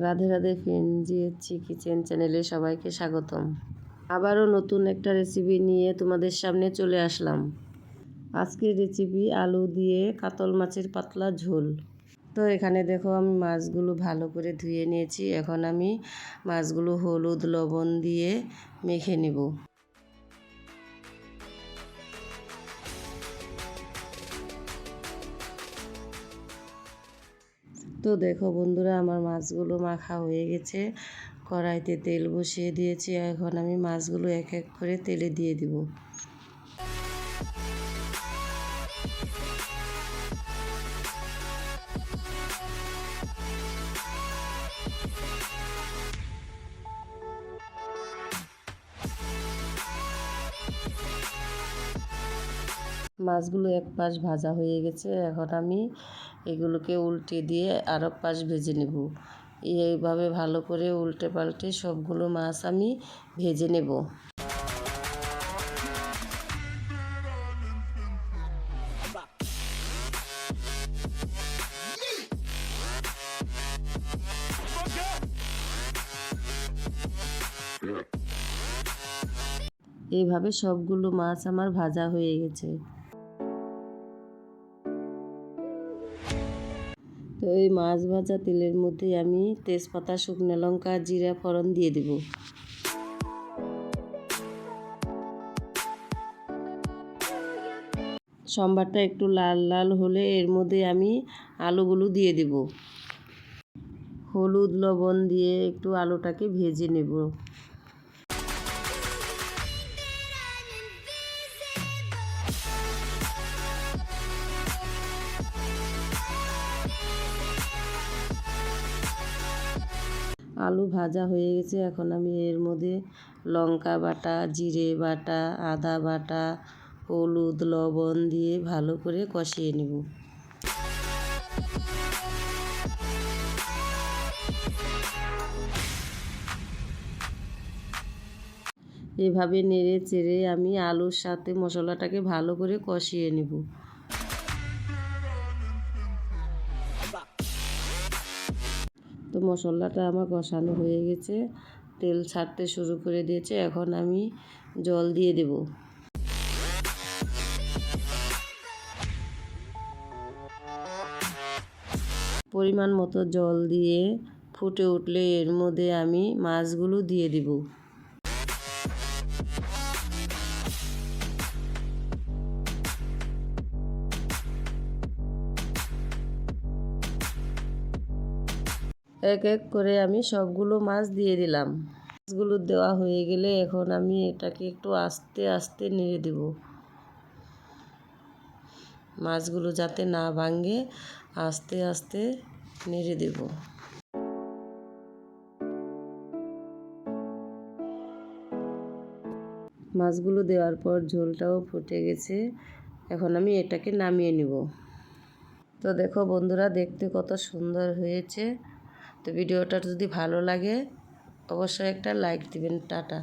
Radhe Radhe ফেনজিয়েছি kitchen চ্যানেলে সবাইকে স্বাগতম। আবারও নতুন একটা রেসিপি নিয়ে তোমাদের সামনে চলে আসলাম। আজকের রেসিপি আলু দিয়ে কাতল মাছের পাতলা ঝোল। তো এখানে দেখো আমি মাছগুলো ভালো করে ধুয়ে নিয়েছি। এখন আমি মাছগুলো হলুদ, লবণ দিয়ে মেখে নেব। তো দেখো বন্ধুরা, আমার মাছগুলো মাখা হয়ে গেছে। কড়াইতে তেল বসিয়ে দিয়েছি। এখন আমি মাছগুলো এক এক করে তেলে দিয়ে দিব। মাছগুলো এক পাশ ভাজা হয়ে গেছে। এখন আমি এগুলোকে উল্টে দিয়ে আর এক পাশ ভেজে নেব। এইভাবে ভালো করে উল্টে পাল্টে সবগুলো মাছ আমি ভেজে নেব। এইভাবে সবগুলো মাছ আমার ভাজা হয়ে গেছে। তো এই মাছ ভাজা তেলের মধ্যে আমি তেজপাতা, শুকনো লঙ্কা, জিরা, ফোড়ন দিয়ে দেব। সম্বারটা একটু লাল লাল হলে এর মধ্যে আমি আলুগুলো দিয়ে দেব। হলুদ, লবণ দিয়ে একটু আলুটাকে ভেজে নেব। আলু ভাজা হয়ে গেছে। এখন আমি এর মধ্যে লঙ্কা বাটা, জিরে বাটা, আদা বাটা, হলুদ, লবণ দিয়ে ভালো করে কষিয়ে নেব। এভাবে নেড়ে চেড়ে আমি আলুর সাথে মশলাটাকে ভালো করে কষিয়ে নেব। তো মশলাটা আমার কষানো হয়ে গেছে। তেল ছাড়তে শুরু করে দিয়েছে। এখন আমি জল দিয়ে দেব। পরিমাণ মতো জল দিয়ে ফুটে উঠলে এর মধ্যে আমি মাছগুলো দিয়ে দিব। এক এক করে আমি সবগুলো মাছ দিয়ে দিলাম। মাছগুলো দেওয়া হয়ে গেলে এখন আমি এটাকে একটু আস্তে আস্তে নেড়ে দেব। মাছগুলো যাতে না ভাঙে, আস্তে আস্তে নেড়ে দেব। মাছগুলো দেওয়ার পর ঝোলটাও ফুটে গেছে। এখন আমি এটাকে নামিয়ে নিব। তো দেখো বন্ধুরা, দেখতে কত সুন্দর হয়েছে। তো ভিডিওটা যদি ভালো লাগে অবশ্যই একটা লাইক দিবেন টাটা।